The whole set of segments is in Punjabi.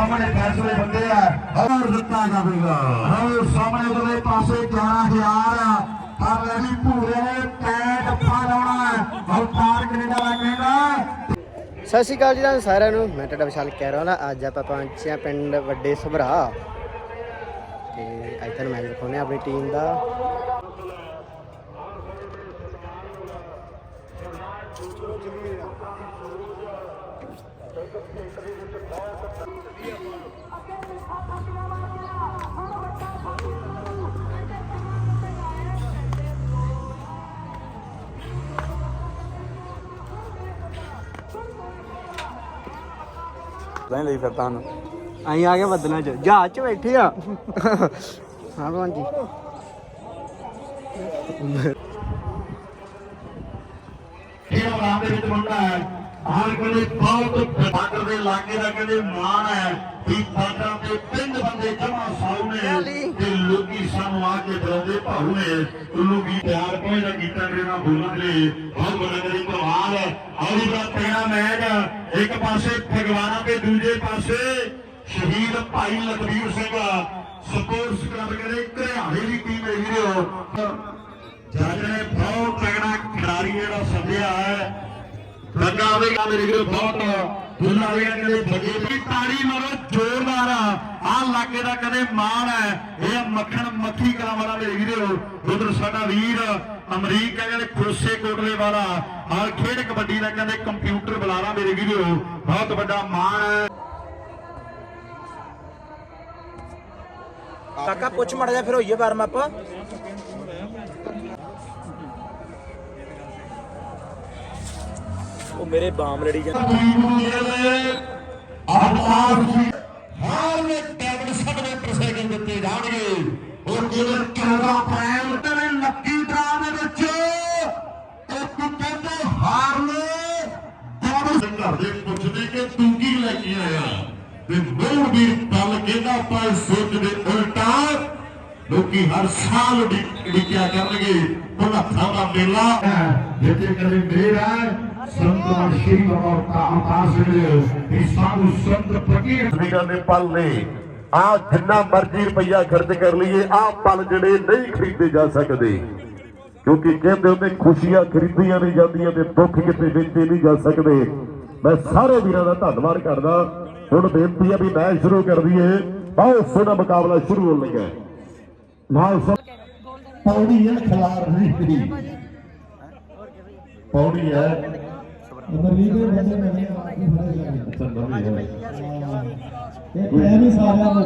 ਸਾਹਮਣੇ ਫੈਸਲੇ ਬੰਦੇ ਆ। ਹੋਰ ਦਿੱਤਾ ਜਾਵੇਗਾ। ਹੋਰ ਸਾਹਮਣੇ ਉਹਦੇ ਪਾਸੇ 11000 ਪਰ ਲੈਣੀ ਭੂਰੇ ਨੇ ਟੈਟ ਫਾੜਾਉਣਾ ਅਵਤਾਰ ਕੈਨੇਡਾ ਦਾ ਕਹਿੰਦਾ ਸਤਿ ਸ਼੍ਰੀ ਅਕਾਲ ਜੀ ਤੁਹਾਨੂੰ ਸਾਰਿਆਂ ਨੂੰ। ਮੈਂ ਤੁਹਾਡਾ ਵਿਸ਼ਾਲ ਕਹਿ ਰਿਹਾ ਹਾਂ ਅੱਜ ਆਪਾਂ ਪਹੁੰਚੇ ਹਾਂ ਪਿੰਡ ਵੱਡੇ ਸਭਰਾ। ਤੇ ਅੱਜ ਤੁਹਾਨੂੰ ਮੈਚ ਦਿਖਾਉਂਦੇ ਆਪਣੀ ਟੀਮ ਦਾ। ਨਹੀਂ ਲਈ ਫਿਰ ਤਾਂ ਅਸੀਂ ਆ ਗਏ ਬੱਦਲਾਂ 'ਚ। ਜਹਾਜ਼ 'ਚ ਬੈਠੇ ਆ। ਹਾਂ ਭਗਵਾਨ ਜੀ। ਇਹ ਰਾਮ ਦੇ ਵਿੱਚ ਮੁੰਡਾ ਹੈ। ਆਹ ਕਹਿੰਦੇ ਬਹੁਤ ਬਾਰਡਰ ਦੇ ਇਲਾਕੇ ਦਾ ਕਹਿੰਦੇ ਮਾਣ ਹੈ ਵੀ ਬਾਰਡਰ ਦੇ ਪਿੰਡ ਬੰਦੇ ਜਮਾ ਸਾਊ ਨੇ ਤੇ ਲੋਕੀ ਸਾਨੂੰ ਆ ਕੇ ਬੁਲਾਉਂਦੇ ਭਾਊ ਨੇ। ਲੋਕੀ ਪਿਆਰ ਕੋਈ ਨਾ ਕੀਤਾ ਮੇਰੇ ਨਾਲ ਬੋਲਣ ਲਈ। ਬਹੁਤ ਬੜਾ ਕਰੀ ਪ੍ਰਵਾਨ ਆਉਰੀ ਬੜਾ ਤਗੜਾ ਮੈਚ ਇੱਕ ਪਾਸੇ ਭਗਵਾਨਾਂ ਤੇ ਦੂਜੇ ਪਾਸੇ ਸ਼ਹੀਦ ਭਾਈ ਲਖਵੀਰ ਸਿੰਘ ਸਪੋਰਟਸ ਕਲੱਬ ਕਹਿੰਦੇ ਘਰਿਆੜੇ ਦੀ ਟੀਮ ਹੈ ਵੀਰੋ। ਜੱਜ ਨੇ ਬਹੁਤ ਤਗੜਾ ਖਿਡਾਰੀ ਜਿਹੜਾ ਹੈ ਲੱਗਾ ਹੋਵੇਗਾ ਮੇਰੇ ਵੀਰੋ, ਬਹੁਤ ਦੁੱਲਾ ਹੋਵੇਗਾ ਕਹਿੰਦੇ ਬਗੇ ਦੀ ਤਾੜੀ ਮਾਰੋ, ਜ਼ੋਰਦਾਰ ਆਹ ਇਲਾਕੇ ਦਾ ਕਹਿੰਦੇ ਮਾਣ ਹੈ। ਇਹ ਮੱਖਣ ਮੱਖੀ ਕਲਾ ਵਾਲਾ ਮੇਰੇ ਵੀਰੋ। ਉਧਰ ਸਾਡਾ ਵੀਰ ਅਮਰੀਕ ਹੈ, ਕਹਿੰਦੇ ਖੁਰਸੇ ਕੋਟਲੇ ਵਾਲਾ। ਆਹ ਖੇਡ ਕਬੱਡੀ ਦਾ ਕਹਿੰਦੇ ਕੰਪਿਊਟਰ ਬੁਲਾਰਾ ਮੇਰੇ ਵੀਰੋ। ਬਹੁਤ ਵੱਡਾ ਮਾਣ ਹੈ। ਕਾਕਾ, ਪੁੱਛ ਮੜ ਜਾ ਫਿਰ ਹੋਈਏ ਵਾਰਮ ਅਪ ਉਹ ਮੇਰੇ ਬਾਮ ਲੜੀ ਜਾਂ ਅਵਤਾਰ ਜੀ ਹਾਲ ਨੇ ਟੈਬਲ ਸਭ ਨੇ ਪ੍ਰਸੈਕਿੰਗ ਦਿੱਤੇ ਜਾਣਗੇ ਉਹ ਕੇਵਲ 14 ਅਪ੍ਰੈਲ ਤੇ ਲੱਕੀ ਡਰਾ ਦੇ ਵਿੱਚ ਇੱਕ ਕਹਿੰਦੇ ਹਾਰ ਨੇ ਡਬਲ ਘਰ ਦੇ ਪੁੱਛਦੇ ਕਿ ਤੂੰ ਕੀ ਲੈ ਕੇ ਆਇਆ ਤੇ ਮੋੜ ਵੀ ਪਲ ਕਹਿੰਦਾ ਪਰ ਸੋਚਦੇ ਉਲਟਾ ਲੋਕੀ ਹਰ ਸਾਲ ਡਿੱਕਿਆ ਕਰਨਗੇ ਭੁਲੱਥਾਂ ਦਾ ਮੇਲਾ ਜਿੱਥੇ ਕਦੇ ਮੇਰਾ ਸੰਤ ਸ਼੍ਰੀ ਬਾਬਾ ਅਵਤਾਰ ਸਿੰਘ ਇਹ ਸਾਧੂ ਸੰਤ ਫਕੀਰ ਵੀਰਾਂ ਦੇ ਪਲ ਨੇ। ਆ ਜਿੰਨਾ ਮਰਜ਼ੀ ਰੁਪਈਆ ਖਰਚ ਕਰ ਲਈਏ ਆ ਪਲ ਜਿਹੜੇ ਨਹੀਂ ਖਰੀਦੇ ਜਾ ਸਕਦੇ। ਕਿਉਂਕਿ ਕਹਿੰਦੇ ਹੁੰਦੇ ਖੁਸ਼ੀਆਂ ਖਰੀਦੀਆਂ ਨਹੀਂ ਜਾਂਦੀਆਂ ਤੇ ਦੁੱਖ ਕਿਤੇ ਵੇਚੇ ਨਹੀਂ ਜਾ ਸਕਦੇ। ਮੈਂ ਸਾਰੇ ਵੀਰਾਂ ਦਾ ਧੰਨਵਾਦ ਕਰਦਾ। ਹੁਣ ਬੇਨਤੀ ਹੈ ਵੀ ਮੈਚ ਸ਼ੁਰੂ ਕਰ ਦਈਏ। ਬਹੁਤ ਸੋਹਣਾ ਮੁਕਾਬਲਾ ਸ਼ੁਰੂ ਹੋਣ ਲੱਗਾ ਹੈ। ਨਾਲ ਸਭ ਪੌੜੀ ਹੈ ਖਿਲਾਰ ਨਹੀਂ। ਪੌੜੀ ਹੈ। ਅਮਰੀਕ ਦੇ ਬੰਦੇ ਨੇ ਚੰਦਰੀ ਹੈ ਇਹ ਨਹੀਂ ਸਾਰਿਆਂ ਨੂੰ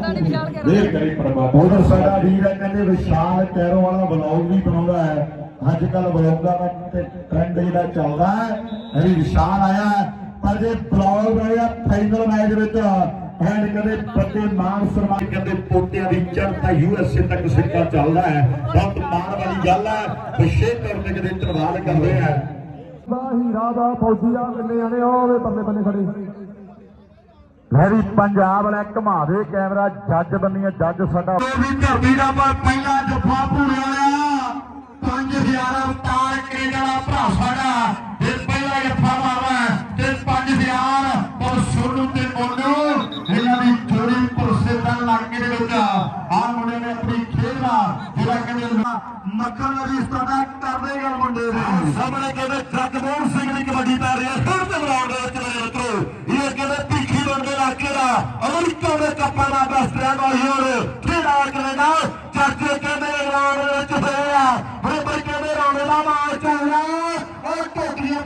ਦੇਰ ਕਰੀ ਪਰਮਾਤਮਾ। ਉਧਰ ਸਾਡਾ ਵੀਰ ਹੈ ਕਹਿੰਦੇ ਵਿਸ਼ਾਲ ਕੈਰੋ ਵਾਲਾ ਬਲੌਗ ਵੀ ਬਣਾਉਂਦਾ ਹੈ। ਅੱਜ ਕੱਲ ਬਲੌਗਾਂ ਦਾ ਤੇ ਟ੍ਰੈਂਡ ਜਿਹੜਾ ਚੱਲਦਾ ਹੈ ਇਹ ਵੀ ਵਿਸ਼ਾਲ ਆਇਆ ਹੈ। ਪਰ ਜੇ ਬਲੌਗ ਆਇਆ ਫਾਈਨਲ ਮੈਚ ਵਿੱਚ ਐਂਡ ਕਹਿੰਦੇ ਬੱਦੇ ਮਾਨ ਸਨਮਾਨ ਕਹਿੰਦੇ ਪੋਤਿਆਂ ਦੀ ਚੜ੍ਹਤਾ ਯੂਐਸਏ ਤੱਕ ਸਿੱਕਾ ਚੱਲਦਾ ਹੈ। ਬਹੁਤ ਮਾਣ ਵਾਲੀ ਗੱਲ ਹੈ। ਵਿਸ਼ੇ ਕਰਨ ਦੇ ਕਿਤੇ ਧੰਨਵਾਦ ਕਰਦੇ ਆ ਹੀਰਾ ਦਾ ਫੌਜੀ ਦਾ ਕਿੰਨੇ ਆਣੇ ਹੋਵੇ ਬੱਲੇ ਬੱਲੇ ਖੜੇ। ਮੈਂ ਵੀ ਪੰਜਾਬ ਵਾਲਾ ਘੁਮਾ ਦੇ ਕੈਮਰਾ ਜੱਜ ਬੰਨੀਆਂ ਜੱਜ ਸਾਡਾ। ਉਹ ਵੀ ਧਰਤੀ ਦਾ ਪਰ ਪਹਿਲਾ ਜੱਫਾ ਪੂਰੇ ਵਾਲਾ 5000 ਅਵਤਾਰ ਕੈਨੇਡਾ ਦਾ ਭਰਾ ਸਾਡਾ ਇਹ ਪਹਿਲਾ ਜੱਫਾ ਮਾਰਵਾ ਤੇ 5000 ਪਰ ਸੋਨੂ ਤੇ ਮੋਨੂ ਇਹਨਾਂ ਦੀ ਜੋੜੀ ਪ੍ਰਸਿੱਧ ਇਲਾਕੇ ਦੇ ਵਿੱਚ ਆ ਮੁੰਡੇ ਨੇ ਆਪਣੀ ਖੇਡਣਾ ਜਿਹੜਾ ਕਹਿੰਦੇ ਮੱਖਣ ਦਾ ਰਿਸ਼ਤਾ ਦਾ ਕਰਦੇ ਗੱਲ ਮੁੰਡੇ ਦੇ ਸਾਹਮਣੇ ਕਹਿੰਦੇ ਜਗਮੋਹਨ ਸਿੰਘ ਦੀ ਕਬੱਡੀ ਪੈ ਰਹੀ ਹੈ ਫਿਰ ਤੇ ਗਰਾਊਂਡ ਦੇ ਵਿੱਚ ਮੇਰੇ ਮਿੱਤਰੋ ਇਹ ਕਹਿੰਦੇ ਭੀਖੀ ਬੰਦੇ ਇਲਾਕੇ ਦਾ ਅਮਰੀਕਾ ਦੇ ਕੱਪਾਂ ਦਾ ਬੈਸਟ ਰਹਿਣ ਵਾਲੀ ਹੋਰ ਖੇਡਾਂ ਕੈਨੇਡਾ ਚਾਚੇ ਕਹਿੰਦੇ ਗਰਾਊਂਡ ਦੇ ਵਿੱਚ ਹੋਏ ਆ ਬਰਾਬਰ ਕਹਿੰਦੇ ਰੌਣੇ ਦਾ ਮਾਰ ਚੱਲਦਾ ਔਰ ਟੋਕਰੀਆਂ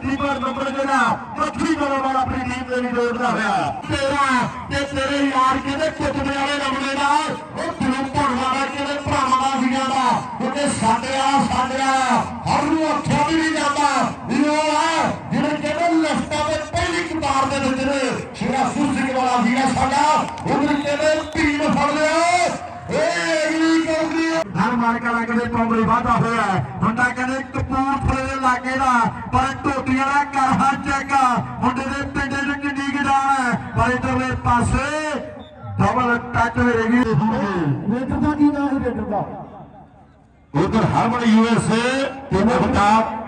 ਤੋਂ ਨੰਬਰ ਜਿਹੜਾ ਪੱਥਰੀ ਕਰੋ ਵਾਲਾ ਆਪਣੀ ਟੀਮ ਦੇ ਲਈ ਜੋੜਦਾ ਹੋਇਆ। ਤੇਰਾ ਤੇ ਤੇਰੇ ਯਾਰ ਕਹਿੰਦੇ ਕੁੱਟਦੇ ਵਾਲੇ ਨੰਬਰੇ ਦਾ? ਉਹ ਦਿਲੋਂ ਭਣ ਵਾਲਾ ਕਹਿੰਦੇ ਭਰਾਵਾਂ ਦਾ ਵੀਰਾਂ ਦਾ? ਉਹਦੇ ਸਾਡੇ ਆ ਹਰ ਨੂੰ ਅੱਖਾਂ ਵੀ ਨਹੀਂ ਜਾਂਦਾ। ਇਹ ਉਹ ਆ, ਜਿਹੜੇ ਕਹਿੰਦੇ ਲਿਫਟਾਂ ਦੇ ਪਹਿਲੀ ਕਤਾਰ ਦੇ ਵਿੱਚ ਨੇ, ਸ਼ੇਰਾ ਸਿੰਘ ਵਾਲਾ ਵੀਰਾ ਸਾਡਾ। ਉਹਨੇ ਕਹਿੰਦੇ ਟੀਮ ਫੜ ਲਿਆ। ਏ ਅਗਲੀ ਕਰਦੀ ਹਰ ਮਾਰਕਾ ਦਾ ਕਹਿੰਦੇ ਪੌਂਗਲੀ ਵਾਧਾ ਹੋਇਆ। ਹੈ। ਮੁੰਡਾ ਕਹਿੰਦੇ ਕਪੂਰਥਲੇ ਦੇ ਲਾਗੇ ਦਾ ਪਰ ਟੋਟੀਆਂ ਦਾ ਘਰ ਹਾਂ ਚੈੱਕ ਮੁੰਡੇ ਦੇ ਪਿੰਡੇ ਚ ਕਿੰਨੀ ਗਡਾਣ ਹੈ ਪਰ ਇਧਰਲੇ ਪਾਸੇ ਡਬਲ ਟੱਚ ਹੋਏਗੀ ਰੇਟਰ ਦਾ ਕੀ ਨਾਮ ਹੈ ਰੇਟਰ ਦਾ ਉਧਰ ਹਰਮਨ ਯੂਐਸਏ ਤੇ ਅਵਤਾਰ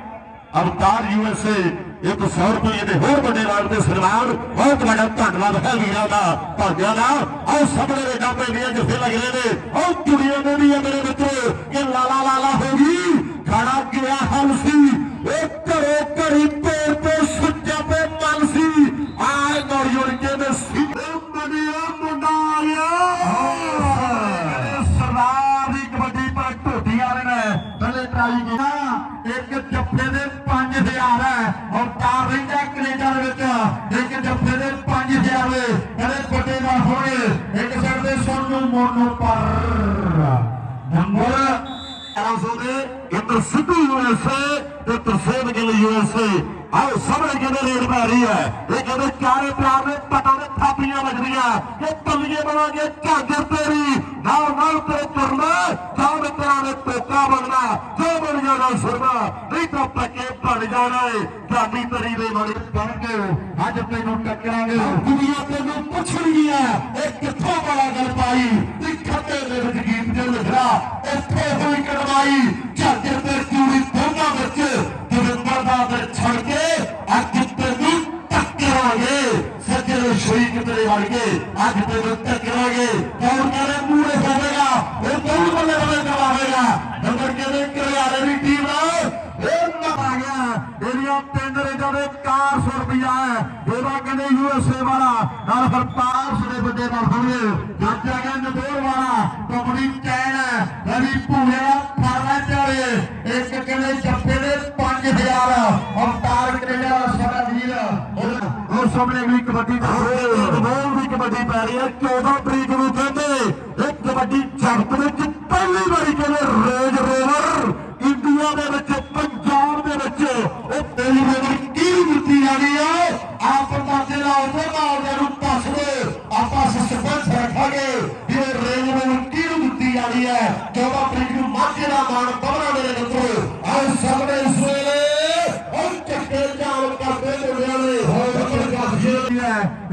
ਅਵਤਾਰ ਯੂਐਸਏ ਇੱਕ 100 ਰੁਪਏ ਦੇ ਹੋਰ ਵੱਡੇ ਨਾਲ ਤੇ ਸਨਮਾਨ ਬਹੁਤ ਵੱਡਾ ਧੰਨਵਾਦ ਹੈ ਵੀਰਾਂ ਦਾ ਭਾਗਿਆਂ ਦਾ। ਆਹ ਸਾਹਮਣੇ ਦੇ ਡਾਬੇ ਦੀਆਂ ਜਿੱਥੇ ਲੱਗ ਰਹੇ ਨੇ। ਆਹ ਕੁੜੀਆਂ ਦੇ ਵੀ ਆ ਮੇਰੇ ਮਿੱਤਰੋ ਕਿ ਲਾਲਾ ਲਾਲਾ ਹੋ ਗਈ। ਖਾਣਾ ਗਿਆ ਹਲ ਸੀ, ਉਹ ਘਰੋ ਘਰੀ ਪੇਰ ਤੇ ਸੁੱਚਾ ਪੇ ਮਨ ਸੀ। ਆਏ ਨੌਜਵਾਨ ਕਹਿੰਦੇ ਸੀ ਮੁੰਡਿਆ ਮੁੰਡਾ ਆ ਸਰਦਾਰ ਦੀ ਕਬੱਡੀ ਪਰ ਢੋਟੀ ਵਾਲੇ ਨੇ। ਪਹਿਲੇ ਟਰਾਈ ਕੀਤਾ, ਇੱਕ ਜੱਫੇ ਦੇ 5000 ਹੈ। ਔਰ ਚਾਰ ਰਹਿੰਦਾ ਕੈਨੇਡਾ ਦੇ ਵਿੱਚ। ਇੱਕ ਜੱਫੇ ਦੇ 5000 ਵੇ ਕਹਿੰਦੇ ਵੱਡੇ ਨਾ ਹੋਣਗੇ ਇੱਕ ਸਾਈਡ ਦੇ ਸੋਨੂ, ਮੋਨੂ ਪਰ। ਨੰਬਰ 1100 ਦੇ ਇੱਧਰ ਸਿੱਧੂ ਯੂਐਸਏ ਤੇ ਤਰਸੇਮ ਗਿੱਲ ਯੂਐਸਏ ਆਓ ਸਾਹਮਣੇ ਕਹਿੰਦੇ ਰੇਡ ਪੈ ਰਹੀ ਹੈ? ਇਹ ਕਹਿੰਦੇ ਚਾਰੇ ਪਿਆਰ ਨੇ ਪਟਾਂ ਦੇ ਥਾਪੀਆਂ ਵੱਜਦੀਆਂ ਕਿ ਤਲੀਏ ਬਣਾਂਗੇ ਝਾਂਜਰ ਤੇਰੀ। ਨਾਲ ਨਾਲ ਤੇਰੇ ਤੁਰਨਾ ਜਾਂ ਮਿੱਤਰਾਂ ਨੇ ਟੋਕਾ ਬਣਨਾ। ਜੋ ਬਣ ਜਾਣਾ ਸੁਰਨਾ ਨਹੀਂ ਤਾਂ ਪੱਕੇ ਬਣ ਜਾਣਾ ਏ। ਜਾਨੀ ਤੇਰੀ ਦੇ ਵਾਲੀ ਬਣ ਕੇ ਅੱਜ ਤੈਨੂੰ ਟੱਕਰਾਂਗੇ। ਦੁਨੀਆ ਤੈਨੂੰ ਪੁੱਛਣਗੀਆਂ ਇਹ ਕਿੱਥੋਂ ਵਾਲਾ ਗੱਲ ਪਾਈ? ਤੇ ਖੱਤੇ ਦੇ ਵਿੱਚ ਗੀਤ ਜੋ ਲਿਖਿਆ ਇੱਥੇ ਹੋਈ ਕੜਵਾਈ ਝਾਂਜਰ ਤੇ ਚੂੜੀ ਦੋਨਾਂ ਵਿੱਚ ਦਵਿੰਦਰ ਦਾ ਦਰ ਛੜ ਕੇ ਅੱਜ ਤੈਨੂੰ ਟੱਕਰਾਂਗੇ ਸੱਜਣ ਸ਼ੋਈ ਕਿਤੇ ਵੜ ਕੇ ਅੱਜ ਤੈਨੂੰ ਟੱਕਰਾਂਗੇ ਕੌਣ ਕਹਿੰਦੇ ਮੂਹਰੇ ਹੋਵੇਗਾ ਉਹ ਕੌਣ ਬੱਲੇ ਬੱਲੇ ਕਰਵਾਵੇਗਾ ਨੰਬਰ ਕਹਿੰਦੇ ਕਰਿਆਰੇ ਦੀ ਟੀਮ ਨਾਲ ਇਹ ਨਾ ਆ ਗਿਆ ਇਹਦੀਆਂ ਤਿੰਨ ਰੇਡਾਂ ਦੇ 400 ਰੁਪਇਆ ਹੈ ਇਹਦਾ ਕਹਿੰਦੇ ਯੂਐਸਏ ਵਾਲਾ ਨਾਲ ਹਰਪਾਲ ਦੇ ਵੱਡੇ ਨਾਲ ਹੋਣਗੇ ਜੱਜ ਆ ਗਿਆ ਨਦੋਰ ਵਾਲਾ ਕੰਪਨੀ ਚੈਨ ਹੈ ਰਵੀ ਭੂਆ ਫਰਲਾ ਚਾਲੇ ਇੱਕ ਕਹਿੰਦੇ ਜੱਫੇ ਦੇ 5000 ਅਵਤਾਰ ਕੈਨੇਡਾ ਦਾ ਸਾਡਾ ਵੀਰ ਔਰ ਸਾਹਮਣੇ ਅਗਲੀ ਕਬੱਡੀ ਦਾ ਰੋਲ ਦੀ ਕਬੱਡੀ ਪੈ ਰਹੀ ਹੈ 14 ਤਰੀਕ ਨੂੰ ਕਹਿੰਦੇ ਇਹ ਕਬੱਡੀ ਜਗਤ ਵਿੱਚ ਪਹਿਲੀ ਵਾਰੀ ਕਹਿੰਦੇ ਰੇਜ ਰੋਵਰ ਇੰਡੀਆ ਦੇ ਵਿੱਚ ਪੰਜਾਬ ਦੇ ਵਿੱਚ ਉਹ ਪਹਿਲੀ ਵਾਰੀ ਕੀ ਦਿੱਤੀ ਜਾਣੀ ਹੈ ਆਪ ਪਾਸੇ ਦਾ ਉਹਦੇ ਨਾਲ ਦੇ ਨੂੰ ਦੱਸਦੇ ਆਪਾਂ ਸਸਪੈਂਸ ਰੱਖਾਂਗੇ ਵੀ ਇਹ ਰੇਜ ਰੋਵਰ ਕੀ ਦਿੱਤੀ ਜਾਣੀ ਹੈ 14 ਤਰੀਕ ਨੂੰ ਮਾਝੇ ਦਾ ਮਾਣ ਪਵਨਾ ਦੇ ਮਿੱਤਰੋ ਆਹ ਸਾਹਮਣੇ ਇਸ ਵੇਲੇ ਉਹ ਚੱਕੇ ਜਾਲ ਕਰਦੇ ਮੁੰਡਿਆਂ ਨੇ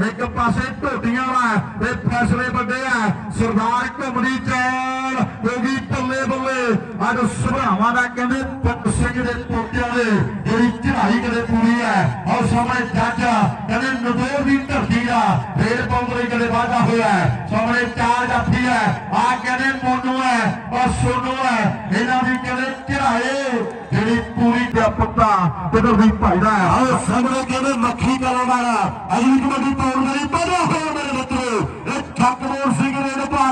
ਇੱਕ ਪਾਸੇ ਢੋਡੀਆਂ ਵਾਲਾ ਤੇ ਫੈਸਲੇ ਵੱਡੇ ਆ ਸਰਦਾਰ ਘੁੰਮਦੀ ਚਾਲ ਹੋਗੀ ਬੱਲੇ ਬੱਲੇ ਅੱਜ ਸੁਭਾਵਾਂ ਦਾ ਕਹਿੰਦੇ ਪੁੱਤ ਸਿੰਘ ਦੇ ਪੋਤਿਆਂ ਦੇ ਜਿਹੜੀ ਚੜ੍ਹਾਈ ਕਦੇ ਪੂਰੀ ਹੈ ਔਰ ਸਾਹਮਣੇ ਜੱਜ ਕਹਿੰਦੇ ਨਦੋਰ ਦੀ ਧਰਤੀ ਦਾ ਰੇਲ ਪੰਪ ਲਈ ਕਦੇ ਵਾਧਾ ਹੋਇਆ ਹੈ ਸਾਹਮਣੇ ਚਾਰ ਜਾਫੀ ਹੈ ਆ ਕਹਿੰਦੇ ਮੋਨੂ ਹੈ ਔਰ ਸੋਨੂ ਹੈ ਇਹਨਾਂ ਦੀ ਕਹਿੰਦੇ ਚੜ੍ਹਾਏ ਜਿਹੜੀ ਪੂਰੀ ਦਾ ਪੁੱਤਾ, ਕਿਧਰ ਦੀ ਭਾਈਦਾ ਹੈ? ਆਹ ਸਾਹਮਣੇ ਕਹਿੰਦੇ ਮੱਖੀ ਕਲਾ ਵਾਲਾ ਅਗਲੀ ਕਬੱਡੀ ਪਾਉਣ ਵਾਲੀ ਪਹਿਲਾ ਹੋਇਆ ਮੇਰੇ ਮਿੱਤਰੋ। ਇਹ ਠੱਕਮੋਰ ਸਿੰਘ ਨੇ ਨਿਭਾ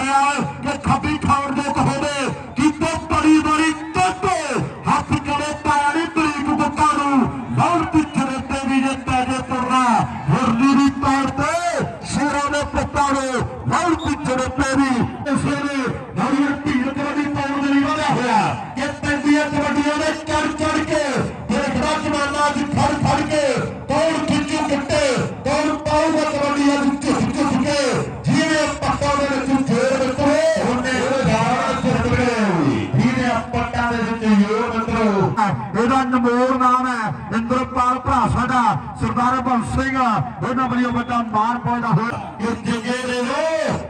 ਇਹਦਾ ਨਮੋਰ ਨਾਮ ਹੈ, ਇੰਦਰਪਾਲ ਭਰਾ ਸਾਡਾ, ਸਰਦਾਰ ਬੰਸ ਸਿੰਘ। ਇਹਨਾਂ ਬੜੀ ਵੱਡਾ ਮਾਨ ਪਾਉਂਦਾ ਹੋਇਆ। ਕਿ ਜੱਗੇ ਦੇ ਲੋ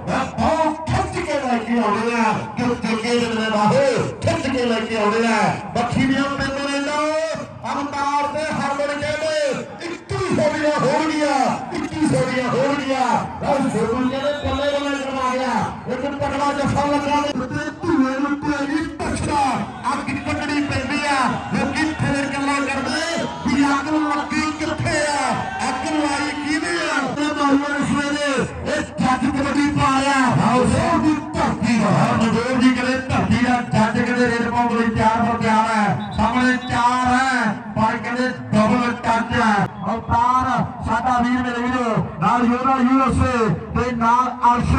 ਇਹ ਖਿੱਚ ਕੇ ਲੈ ਕੇ ਆਉਣੇ ਆ। ਕਿ ਦੇ ਨੇ ਬਾਹੋ ਖਿੱਚ ਕੇ ਲੈ ਕੇ ਆਉਣੇ ਆ। ਬੱਖੀ ਦੀਆਂ ਮੈਨੂੰ ਲੈ ਲੋ ਅਵਤਾਰ ਦੇ ਹਰਮਨ ਕਹਿੰਦੇ 21 ਸੋੜੀਆਂ ਹੋਣਗੀਆਂ। 21 ਸੋੜੀਆਂ ਹੋਣਗੀਆਂ ਉਹ ਸੋੜੀਆਂ ਦੇ ਪੱਲੇ ਬੱਲੇ ਕਰਵਾ ਗਿਆ ਇੱਕ ਤਕੜਾ ਜੱਫਾ ਲੱਗਾ ਤੇ ਧੂਏ ਨੂੰ ਕੋਈ ਪਛੜਾ ਅੱਗ ਕੱਢਣੀ ਪੈਂਦੀ ਆ। ਲੋਕੀ ਫੇਰ ਗੱਲਾਂ ਕਰਦੇ ਵੀ ਅੱਗ ਲੱਗੀ ਕਿੱਥੇ ਆ? ਅੱਗ ਲਾਈ ਕਿਹਨੇ ਆ? ਤੇ ਬਾਹਰ ਸਵੇਰੇ ਇਹ ਜੱਜ ਕਬੱਡੀ ਪਾ ਰਿਹਾ ਦੀ ਧਰਤੀ ਦਾ ਨਜ਼ਰ ਜੀ ਕਦੇ ਧਰਤੀ ਦਾ ਜੱਜ ਕਦੇ ਰੇਡ ਪਾਉਣ ਲਈ ਚਾਰ ਹੋ ਹੈ ਸਾਹਮਣੇ ਚਾਰ ਹੈ। ਪਰ ਕਹਿੰਦੇ ਡਬਲ ਟੱਚ ਅਵਤਾਰ, ਸਾਡਾ ਵੀਰ ਮੇਰੇ ਵੀਰੋ, ਨਾਲ ਯੋਧਾ ਯੂਐਸਏ ਤੇ ਨਾਲ ਅਰਸ਼,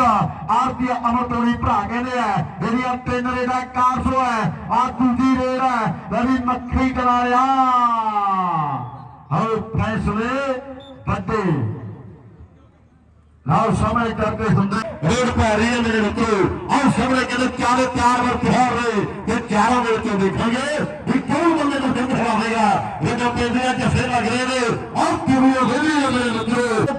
ਆਰਤੀ ਅਮਰਤੋੜੀ ਭਰਾ ਕਹਿੰਦੇ ਆ। ਜਿਹੜੀਆਂ ਤਿੰਨ ਰੇਡਾਂ 400 ਹੈ ਆ ਦੂਜੀ ਰੇਡ ਹੈ ਰਵੀ ਮੱਖੀ ਕਰਾਇਆ ਹਉ ਫੈਸਲੇ ਵੱਡੇ। ਨਾਲ ਸਮਝ ਕਰਕੇ ਹੁੰਦੇ ਰੇਡ ਪੈ ਰਹੀ ਹੈ ਮੇਰੇ ਮਿੱਤਰੋ। ਆਹ ਸਾਹਮਣੇ ਕਹਿੰਦੇ ਚਾਰੇ ਚਾਰ ਵਾਰ ਤਿਹਾਰ ਰਹੇ ਤੇ ਚਾਰਾਂ ਦੇ ਵਿੱਚੋਂ ਦੇਖਾਂਗੇ ਵੀ ਕੌਣ ਬੰਦੇ ਨੂੰ ਜਿੱਤ ਖਵਾਵੇਗਾ ਜਦੋਂ ਪੈਂਦੀਆਂ ਜੱਫੇ ਲੱਗ ਨੇ। ਆਹ ਪੂਰੀ ਹੋਈ ਹੈ ਮੇਰੇ ਮਿੱਤਰੋ।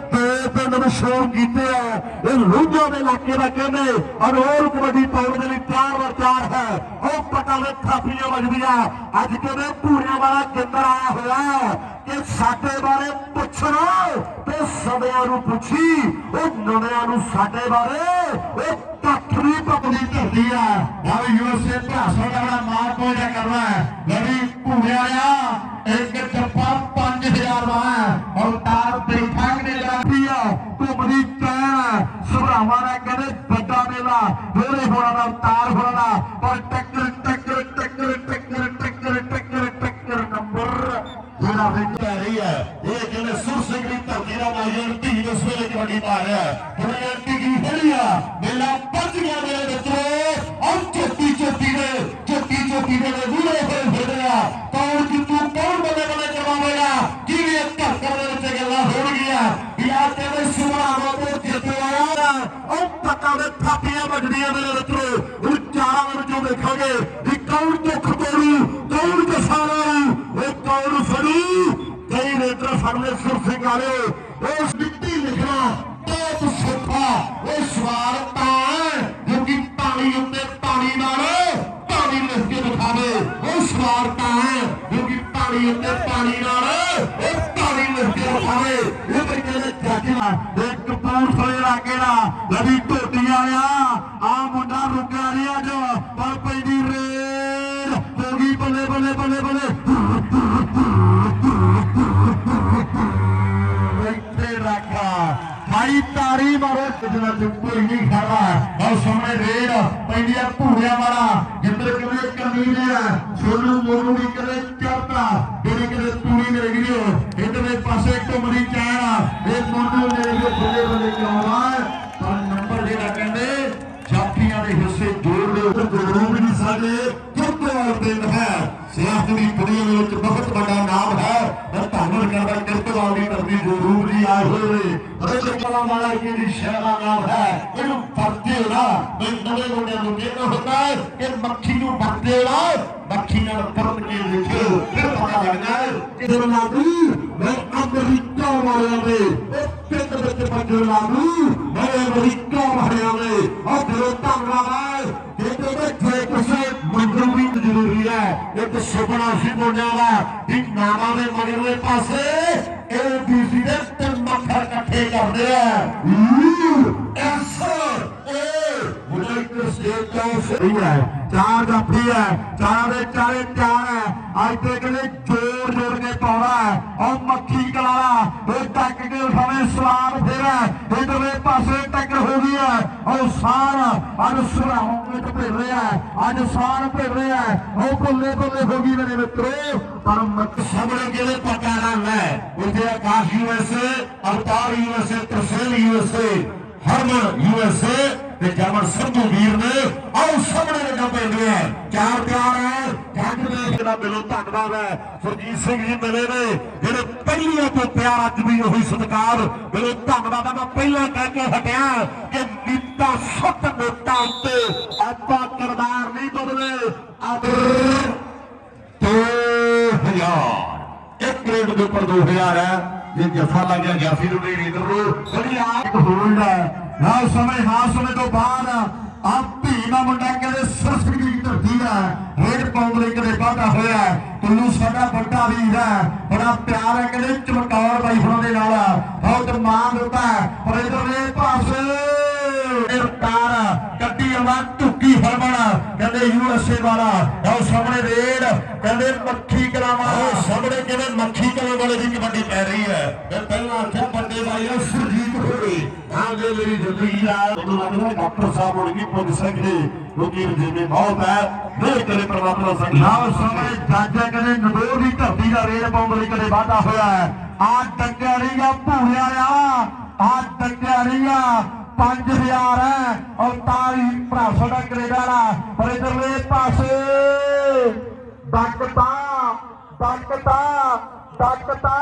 ਪਿੰਡ ਨੂੰ ਸ਼ੋਰ ਕੀਤੇ ਆ। ਇਹ ਲੁੱਝੋ ਦੇ ਇਲਾਕੇ ਦਾ ਕਹਿੰਦੇ ਅਨੋਰ ਕਬੱਡੀ ਪਾਉਣ ਦੇ ਲਈ ਚਾਰ ਵਾਰ ਚਾਰ ਹੈ। ਉਹ ਪਟਾ ਪੱਕਾ ਦੇ ਥਾਪੀਆਂ ਵੱਜਦੀਆਂ। ਅੱਜ ਕਹਿੰਦੇ ਭੂਰਿਆਂ ਵਾਲਾ ਕੇਂਦਰ ਆਇਆ ਹੋਇਆ ਕਿ ਸਾਡੇ ਬਾਰੇ ਪੁੱਛਣਾ ਤੇ ਸਦਿਆਂ ਨੂੰ ਪੁੱਛੀ, ਉਹ ਨਵਿਆਂ ਨੂੰ ਸਾਡੇ ਬਾਰੇ, ਉਹ ਕੱਖ ਨਹੀਂ ਪਪਦੀ ਧਰਦੀ ਆ। ਭਾਵੇਂ ਯੂਐਸਏ ਭਾਸ਼ਣ ਦਾ ਬੜਾ ਮਾਰ ਪੋਜਾ ਕਰਨਾ ਹੈ ਲੜੀ ਭੂਰਿਆਂ ਆ ਇੱਕ ਜੱਪਾ 5000 ਦਾ ਹੈ ਔਰ ਤਾਰ ਬੈਠਾਂਗ ਨੇ ਲਾਪੀਆ ਘੁੰਮਦੀ ਚੈਨ ਸਭਰਾਵਾਂ ਨੇ ਕਹਿੰਦੇ ਵੱਡਾ ਮੇਲਾ ਵੇਲੇ ਹੋਣਾ ਦਾ ਤਾਰ ਹੋਣਾ ਦਾ ਪਰ ਟੱਕਰ ਟੱਕਰ ਟੱਕਰ ਟੱਕਰ ਟੱਕਰ ਟੱਕਰ ਟੱਕਰ ਨੰਬਰ ਜਿਹੜਾ ਵਿੱਚ ਪੈ ਰਹੀ ਹੈ ਇਹ ਕਹਿੰਦੇ ਸੁਰ ਸਿੰਘ ਦੀ ਧਰਤੀ ਦਾ ਮਾਜਰ ਧੀ ਇਸ ਵੇਲੇ ਕਬੱਡੀ ਪਾ ਰਿਹਾ ਹੈ ਹੁਣ ਇਹ ਟਿਕੀ ਫੜੀ ਆ ਮੇਲਾ ਪੱਜ ਗਿਆ ਮੇਰੇ ਮਿੱਤਰੋ ਔਰ ਚੋਟੀ ਚੋਟੀ ਦੇ ਚੋਟੀ ਚੋਟੀ ਦੇ ਰੂਲੇ ਹੋਏ ਫਿਰਦੇ ਆ ਕੌਣ ਜਿੱਤੂ ਕੌਣ ਬੱਲੇ ਬੱਲੇ ਕਰਵਾਵੇਗਾ ਕਿਵੇਂ ਇਹ ਘਰ ਘਰ ਦੇ ਵਿੱਚ ਗੱਲਾਂ ਹੋਣਗੀਆਂ ਵੀ ਆ ਕਹਿੰਦੇ ਸੁਭਾਵਾਂ ਤੋਂ ਜਿੱਤ ਆਇਆ ਉਹ ਪੱਕਾ ਦੇ ਥਾਪੀਆਂ ਵੱਜਦੀਆਂ ਮੇਰੇ ਮਿੱਤਰੋ ਹੁਣ ਚਾਰਾਂ ਦੇ ਵਿੱਚੋਂ ਦੇਖਾਂਗੇ ਵੀ ਕੌਣ ਦੁੱਖ ਤੋੜੂ ਕੌਣ ਕਿਸਾਨਾਂ ਨੂੰ ਇਹ ਕੌਣ ਫੜੂ ਕਈ ਰੇਟਰ ਫੜਨੇ ਸੁਰ ਉਸ ਮਿੱਟੀ ਲਿਖਣਾ, ਬਹੁਤ ਸੌਖਾ। ਉਹ ਸਵਾਲ ਤਾਂ ਜੋ ਕਿ ਪਾਣੀ ਉੱਤੇ ਪਾਣੀ ਨਾਲ ਪਾਣੀ ਲਿਖ ਕੇ ਦਿਖਾਵੇ। ਉਹ ਸਵਾਲ ਤਾਂ ਜੋ ਕਿ ਪਾਣੀ ਉੱਤੇ ਪਾਣੀ ਨਾਲ ਉਹ ਪਾਣੀ ਲਿਖ ਕੇ ਦਿਖਾਵੇ। ਇਹ ਬੱਚੇ ਦੇ ਚਾਚਾ ਇੱਕ ਕਪੂਰਥਲੇ ਇਲਾਕੇ ਦਾ ਲੜੀ ਢੋਟੀ ਵਾਲਿਆ। ਆ ਮੁੰਡਾ ਰੁਕਿਆ ਨਹੀਂ ਅੱਜ। ਪਰ ਪੈਂਦੀ ਰੇਡ। ਹੋ ਗਈ ਬੱਲੇ ਬੱਲੇ ਬੱਲੇ ਬੱਲੇ। ਭਾਈ ਤਾਰੀ ਮਾਰੋ ਜਿਹੜਾ ਤੇ ਨਹੀਂ ਖੜਾ ਔਰ ਸਾਹਮਣੇ ਰੇਡ ਪੈਂਦੀ ਆ ਭੂੜਿਆਂ ਵਾਲਾ। ਜਿੱਧਰ ਕਿਵੇਂ ਕਮੀਨੇ ਆ ਸੋਨੂ ਮੋਨੂ ਵੀ ਕਦੇ ਚੜਤਾ ਜਿਹੜੀ ਕਦੇ ਤੂੜੀ ਮੇਰੇ ਵੀਰੋ, ਇਧਰਲੇ ਪਾਸੇ ਘੁੰਮਦੀ ਚੈਨ ਇਹ ਮੋਨੂ ਮੇਰੇ ਵੀਰੋ ਬੱਲੇ ਬੱਲੇ ਕਿਉਂ ਪਰ ਨੰਬਰ ਜਿਹੜਾ ਕਹਿੰਦੇ, ਜਾਤੀਆਂ ਦੇ ਹਿੱਸੇ ਜੋੜ ਦੇ ਉੱਤੇ ਜ਼ਰੂਰ ਨਹੀਂ ਸਾਡੇ ਕਿਰਤਵਾਲ ਦਿਨ ਹੈ ਸਿਆਸਤ ਦੀ ਦੁਨੀਆ ਦੇ ਵਿੱਚ ਬਹੁਤ ਵੱਡਾ ਨਾਮ ਹੈ। ਮੈਂ ਧੰਨਵਾਦ ਕਰਦਾ ਦੀ ਧਰਤੀ ਜ਼ਰੂਰ ਜੀ ਆਏ ਨੇ। ਰਜਤ ਕਲਾ ਵਾਲਾ ਜਿਹੜੀ ਸ਼ਹਿਰ ਦਾ ਨਾਮ ਹੈ? ਇਹਨੂੰ ਵਰਤੇ ਨਾ। ਮੈਂ ਨਵੇਂ ਮੁੰਡਿਆਂ ਨੂੰ ਕਹਿਣਾ ਹੁੰਦਾ ਕਿ ਮੱਖੀ ਨੂੰ ਵਰਤੇ ਨਾ। ਮੱਖੀ ਨਾਲ ਪਰਤ ਕੇ ਦੇਖੋ। ਫਿਰ ਪਤਾ ਲੱਗਦਾ ਕਿ ਜਦੋਂ ਲਾਗੂ ਮੈਂ ਅਮਰੀਕਾ ਵਾਲਿਆਂ ਦੇ। ਉਹ ਪਿੰਡ ਵਿੱਚ ਬੱਜਣ ਲਾਗੂ ਮੈਂ ਅਮਰੀਕਾ ਵਾਲਿਆਂ ਦੇ। ਉਹ ਦਿਲੋਂ ਧੰਨਵਾਦ ਹੈ ਕਿ ਜੇ ਕਿਸੇ ਮੰਜ਼ਿਲ ਵੀ ਜ਼ਰੂਰੀ ਹੈ ਇੱਕ ਸੁਪਨਾ ਸੀ ਮੁੰਡਿਆਂ ਦਾ। ਵੀ ਨਾਵਾਂ ਦੇ ਮਗਰਲੇ ਪਾਸੇ ਇਹ ਬੀਸੀ ਦੇ ਤਿੰਨ ਅੱਖਰ ਇਕੱਠੇ ਕਰਦੇ ਆ। S A united state of ਸਹੀ ਹੈ ਚਾਰ ਜਾਫੀ ਹੈ, ਚਾਰਾਂ ਦੇ ਚਾਰੇ ਚਾਰ ਹੈ। ਅੱਜ ਤੇ ਕਹਿੰਦੇ ਜੋਰ ਜੋਰ ਕੇ ਪਾਉਣਾ ਹੈ। ਉਹ ਮੱਖੀ ਕਲਾਲਾ ਉਹ ਟੱਕ ਕੇ ਉਠਾਵੇ ਸਵਾਰ ਫੇਰਾ ਇਧਰਲੇ ਪਾਸੇ ਟੱਕਰ ਹੋ ਗਈ ਹੈ। ਉਹ ਸਾਰ ਅੱਜ ਸੁਰਾਹੋਂ ਵਿੱਚ ਭਿੜ ਰਿਹਾ ਹੈ। ਅੱਜ ਸਾਰ ਭਿੜ ਰਿਹਾ ਹੈ। ਉਹ ਭੁੱਲੇ ਭੁੱਲੇ ਹੋ ਗਈ ਮੇਰੇ ਮਿੱਤਰੋ। ਪਰ ਮੱਕ ਸਾਹਮਣੇ ਜਿਹੜੇ ਪੱਕਾ ਰੰਗ ਹੈ? ਉੱਥੇ Akash USA Avtar USA Tarsel USA Harman USA ਤੇ ਜਰਮਨ ਸੰਧੂ ਵੀਰ ਨੇ ਆਓ ਸਾਹਮਣੇ ਲੱਗਾ ਪੈਂਦੇ ਆ। ਚਾਰ ਪਿਆਰ ਹੈ, ਜੱਗ ਦੇ ਜਿਹੜਾ ਦਿਲੋਂ ਧੰਨਵਾਦ ਹੈ, ਸੁਰਜੀਤ ਸਿੰਘ ਜੀ ਮਿਲੇ ਨੇ, ਜਿਹੜੇ ਪਹਿਲੀਆਂ ਤੋਂ ਪਿਆਰ ਅੱਜ ਵੀ ਉਹੀ ਸਤਿਕਾਰ ਦਿਲੋਂ ਧੰਨਵਾਦ ਹੈ। ਮੈਂ ਪਹਿਲਾਂ ਕਹਿ ਕੇ ਹਟਿਆ ਕਿ ਨੀਤਾ ਸੁੱਟ ਨੋਟਾਂ ਉੱਤੇ ਆਪਾਂ ਕਰਦਾਰ ਨਹੀਂ ਬਦਲੇ ਆਦਰ ਦੋ ਹਜ਼ਾਰ। ਇੱਕ ਰੇਟ ਦੇ ਉੱਪਰ 2000 ਹੈ। ਜੇ ਜਫਾ ਲੱਗ ਜਾਫੀ ਨੂੰ ਨਹੀਂ ਰੀਡਰ ਨੂੰ। ਬੜੀ ਆਪ ਹੋਲਡ ਹੈ। ਨਾ ਸਮੇਂ ਨਾ ਸਮੇਂ ਤੋਂ ਬਾਅਦ ਆ ਧੀ ਦਾ ਮੁੰਡਾ ਕਹਿੰਦੇ ਸੰਸਕ੍ਰਿਤੀ ਦੀ ਧਰਤੀ ਹੈ। ਰੇਡ ਪਾਉਣ ਲਈ ਕਦੇ ਵਾਧਾ ਹੋਇਆ ਹੈ। ਸਾਡਾ ਵੱਡਾ ਵੀਰ ਹੈ। ਬੜਾ ਪਿਆਰ ਹੈ ਕਹਿੰਦੇ, ਚਮਕੌਰ ਬਾਈ ਹੋਣਾ ਦੇ ਨਾਲ। ਬਹੁਤ ਮਾਣ ਦਿੱਤਾ ਹੈ। ਪਰ ਇਧਰਲੇ ਪਾਸੇ। ਰਫਤਾਰ ਕੱਢੀ ਆਵਾ ਟੁੱਕੀ ਹਰਮਨ ਕਹਿੰਦੇ ਯੂਐਸਏ ਵਾਲਾ ਆਓ ਸਾਹਮਣੇ ਰੇਡ। ਕਹਿੰਦੇ ਮੱਖੀ ਕਲਾਵਾ ਉਹ ਸਾਹਮਣੇ ਕਹਿੰਦੇ ਮੱਖੀ ਕਲਾ ਵਾਲੇ ਦੀ ਕਬੱਡੀ ਪੈ ਰਹੀ ਹੈ। ਮੈਂ ਪਹਿਲਾਂ ਆਖਿਆ ਭਾਈ ਆ ਸੁਰਜੀਤ ਹੋਵੇ ਹਾਂ ਜੇ ਮੇਰੀ ਜ਼ਿੰਦਗੀ ਦਾ ਮੈਨੂੰ ਲੱਗਦਾ ਡਾਕਟਰ ਸਾਹਿਬ ਹੋਣਗੇ ਪੁੱਜ ਸਕਦੇ? ਕਿਉਂਕਿ ਜਿਵੇਂ ਬਹੁਤ ਹੈ। ਨਹੀਂ ਕਰੇ ਪ੍ਰਮਾਤਮਾ ਸੰਗ। ਨਾਲ ਸਾਹਮਣੇ ਜਾਜਾ ਕਹਿੰਦੇ ਨਦੋਰ ਦੀ ਧਰਤੀ ਦਾ ਰੇਡ ਪਾਉਣ ਲਈ ਕਦੇ ਵਾਧਾ ਹੋਇਆ ਹੈ। ਆ ਟੱਕਿਆ ਨਹੀਂਗਾ ਭੂਲਿਆ ਆ ਆ ਟੱਕਿਆ ਨਹੀਂਗਾ 5000 ਹੈ ਔਰ ਤਾਰੀ ਭਰਾ ਸਾਡਾ ਕੈਨੇਡਾ ਦਾ ਪਰ ਇਧਰਲੇ ਪਾਸੇ ਡੱਕਤਾ ਡੱਕਤਾ ਡੱਕਤਾ